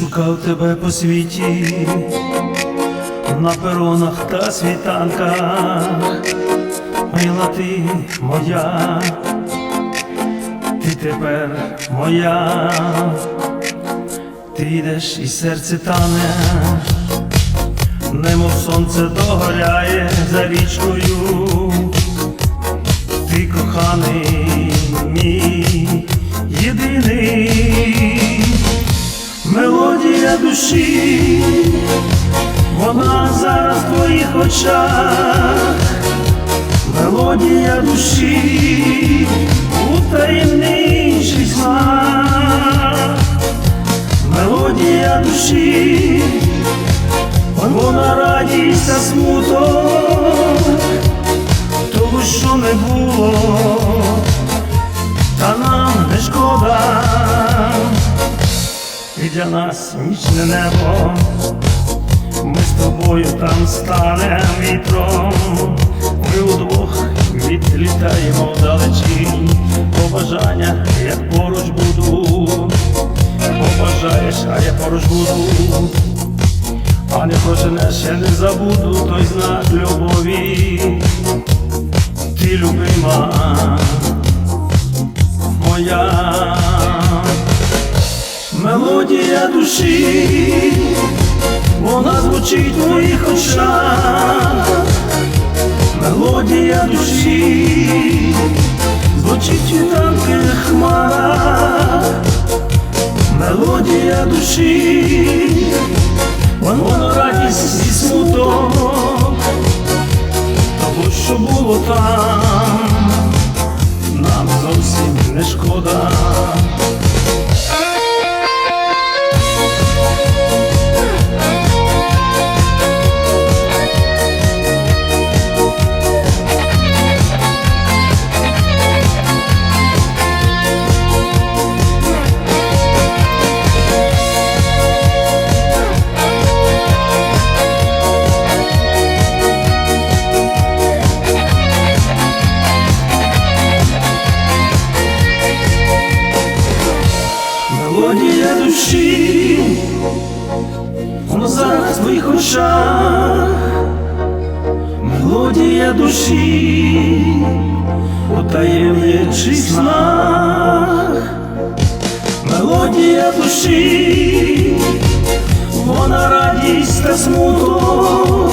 шукав тебе по світі, на перонах та світанках, мила ти моя, ти тепер моя, ти йдеш і серце тане, немов сонце догоряє за річкою, ти коханий мій єдиний мелодія душі, вона зараз в твоїх очах, мелодія душі у таємніших снах, мелодія душі, вона радість та смуток, того, що не було, та нам не шкода і для нас нічне небо, ми з тобою там станем вітром, ми удвох відлітаємо вдалечі, побажання, як поруч буду, побажаєш, а я поруч буду, а не поженеш, я не забуду той знак любові, ти любима моя мелодія душі, вона звучить в твоїх очах, мелодія душі, звучить у танких хмарах, мелодія душі, вона радість і смуток, того, що було там, нам зовсім не шкода. Мелодія душі, в твоїх очах, мелодія душі, у таємничих снах, мелодія душі, вона радість та смуток,